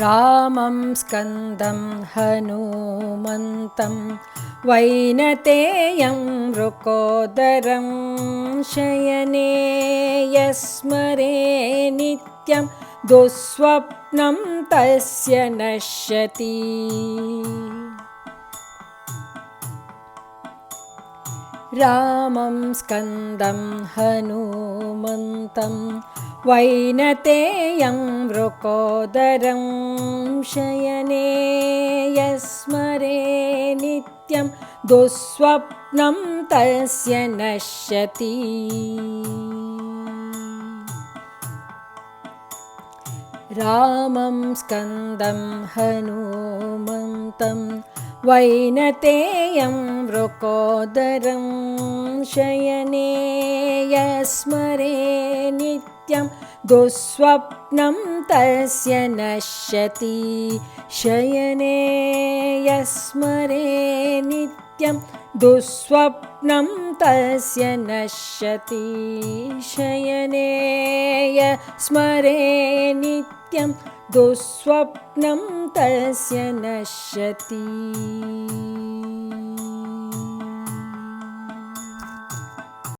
रामं स्कन्दं हनूमन्तं वैनतेयं वृकोदरं शयने यस्मरे नित्यं दुःस्वप्नं तस्य नश्यति। रामं स्कन्दं हनूमन्तं वैनतेयं वृकोदरं शयने यस्मरे नित्यं दुःस्वप्नं तस्य नश्यति। रामं स्कन्दं हनूमन्तं वैनतेयं वृकोदरं शयने यस्मरे नित्यं दुःस्वप्नं तस्य नश्यति शयने यस्मरे नित्यं दुःस्वप्नं तस्य नश्यति शयने यस्मरे नित्यं दुःस्वप्नं तस्य नश्यति